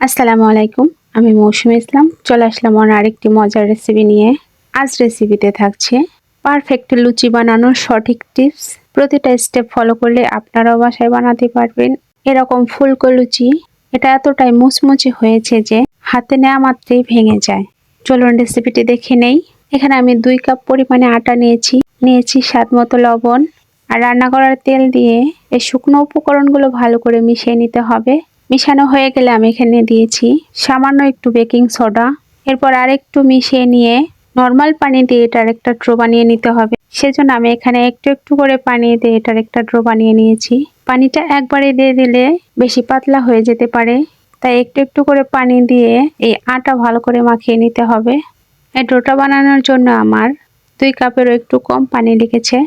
আসসালামু আলাইকুম, আমি মৌসুমী ইসলাম। চলে আসলাম আমার আরেকটি মজার রেসিপি নিয়ে। আজ রেসিপিতে থাকছে পারফেক্ট লুচি বানানোর সঠিক টিপস প্রতিটা স্টেপ ফলো করলে আপনারাও বাসায় বানাতে পারবেন। এরকম ফুলকো লুচি, এটা এতটাই মুচমুচে হয়েছে যে হাতে নেওয়া মাত্রই ভেঙে যায়। চলুন রেসিপিটি দেখে নেই। এখানে আমি দুই কাপ পরিমাণে আটা নিয়েছি। নিয়েছি স্বাদ মতো লবণ। আর রান্না করার তেল দিয়ে এই শুকনো উপকরণগুলো ভালো করে মিশিয়ে নিতে হবে। মিশানো হয়ে গেলে আমি এখানে দিয়েছি সামান্য একটু বেকিং সোডা। এরপর আরেকটু মিশিয়ে নিয়ে নর্মাল পানি দিয়ে এটার একটা ড্রো বানিয়ে নিতে হবে। সেজন্য আমি এখানে একটু একটু করে পানি দিয়ে এটার একটা ড্রো বানিয়ে নিয়েছি। পানিটা একবারে দিয়ে দিলে বেশি পাতলা হয়ে যেতে পারে। তাই একটু একটু করে পানি দিয়ে এই আটা ভালো করে মাখিয়ে নিতে হবে। এই ড্রোটা বানানোর জন্য আমার দুই কাপেরও একটু কম পানি লেগেছে।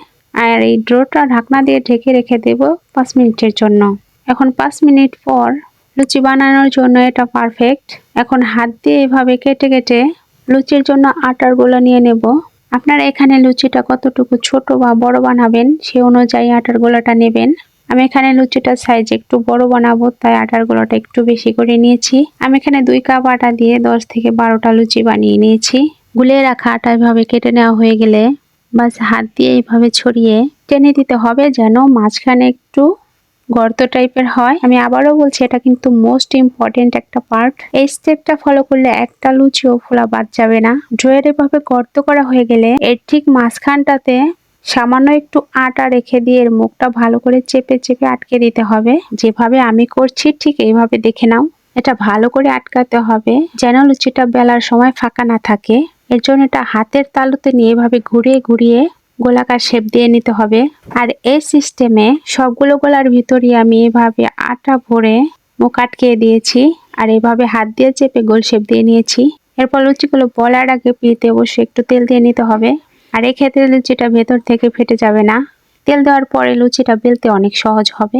আর এই ড্রোটা ঢাকনা দিয়ে ঢেকে রেখে দেব পাঁচ মিনিটের জন্য। এখন পাঁচ মিনিট পর লুচি বানানোর জন্য এটা পারফেক্ট এখন হাত দিয়ে এভাবে কেটে কেটে লুচির জন্য আটার গোলা নিয়ে নেব। আপনারা এখানে লুচিটা কতটুকু ছোট বা বড় বানাবেন সে অনুযায়ী আটার গোলাটা নেবেন। আমি এখানে লুচিটার সাইজ একটু বড় বানাবো, তাই আটার গোলাটা একটু বেশি করে নিয়েছি। আমি এখানে দুই কাপ আটা দিয়ে দশ থেকে বারোটা লুচি বানিয়ে নিয়েছি। গুলিয়ে রাখা আটা এভাবে কেটে নেওয়া হয়ে গেলে বাস হাত দিয়ে এইভাবে ছড়িয়ে টেনে দিতে হবে যেন মাঝখানে একটু গর্ত টাইপের হয়। আমি আবারও বলছি, এটা কিন্তু মোস্ট ইম্পর্টেন্ট একটা পার্ট এই স্টেপটা ফলো করলে একটা লুচিও ফোলা বাদ যাবে না। ড্রয়ের এভাবে গর্ত করা হয়ে গেলে এর ঠিক মাঝখানটাতে সামান্য একটু আটা রেখে দিয়ে এর মুখটা ভালো করে চেপে চেপে আটকে দিতে হবে। যেভাবে আমি করছি, ঠিক এইভাবে দেখে নাও। এটা ভালো করে আটকাতে হবে, যেন লুচিটা বেলার সময় ফাঁকা না থাকে। এর জন্য এটা হাতের তালুতে নিয়ে এভাবে ঘুরিয়ে ঘুরিয়ে গোলাকার শেপ দিয়ে নিতে হবে। আর এই সিস্টেমে সবগুলো গোলার ভিতরই আমি এভাবে আটা ভরে মুখ আটকিয়ে দিয়েছি আর এভাবে হাত দিয়ে চেপে গোল শেপ দিয়ে নিয়েছি। এরপর লুচিগুলো বলার আগে পিতে অবশ্যই একটু তেল দিয়ে নিতে হবে। আর এক্ষেত্রে লুচিটা ভেতর থেকে ফেটে যাবে না। তেল দেওয়ার পরে লুচিটা বেলতে অনেক সহজ হবে।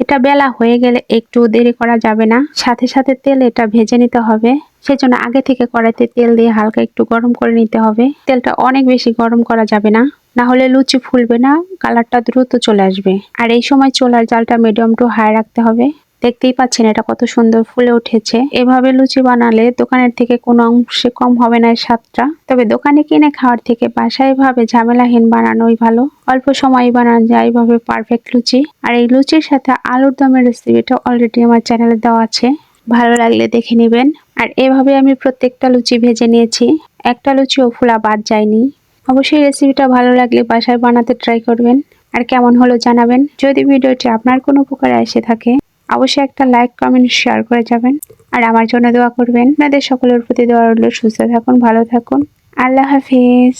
এটা বেলা হয়ে গেলে একটু দেরি করা যাবে না। সাথে সাথে তেল এটা ভেজে নিতে হবে। সেজন্য আগে থেকে কড়াইতে তেল দিয়ে হালকা একটু গরম করে নিতে হবে। তেলটা অনেক বেশি গরম করা যাবে না। না হলে লুচি ফুলবে না, কালারটা দ্রুত চলে আসবে। আর এই সময় চোলার জালটা মিডিয়াম টু হাই রাখতে হবে। দেখতেই পাচ্ছেন এটা কত সুন্দর ফুলে উঠেছে। এভাবে লুচি বানালে দোকানের থেকে কোনো অংশে কম হবে না স্বাদটা। তবে দোকানে কিনে খাওয়ার থেকে বাসায় ভাবে ঝামেলাহীন বানানোই ভালো। অল্প সময় বানানো যায় এইভাবে পারফেক্ট লুচি। আর এই লুচির সাথে আলুর দমের রেসিপিটা অলরেডি আমার চ্যানেলে দেওয়া আছে। ভালো লাগলে দেখে নেবেন। আর এভাবে আমি প্রত্যেকটা লুচি ভেজে নিয়েছি। একটা লুচিও ফোলা বাদ যায়নি। অবশ্যই রেসিপিটা ভালো লাগলে বাসায় বানাতে ট্রাই করবেন। আর কেমন হলো জানাবেন। যদি ভিডিওটি আপনার কোনো উপকারে এসে থাকে, অবশ্যই একটা লাইক কমেন্ট শেয়ার করে যাবেন। আর আমার জন্য দোয়া করবেন। আপনাদের সকলের প্রতি দোয়া রইল। সুস্থ থাকুন, ভালো থাকুন। আল্লাহ হাফিজ।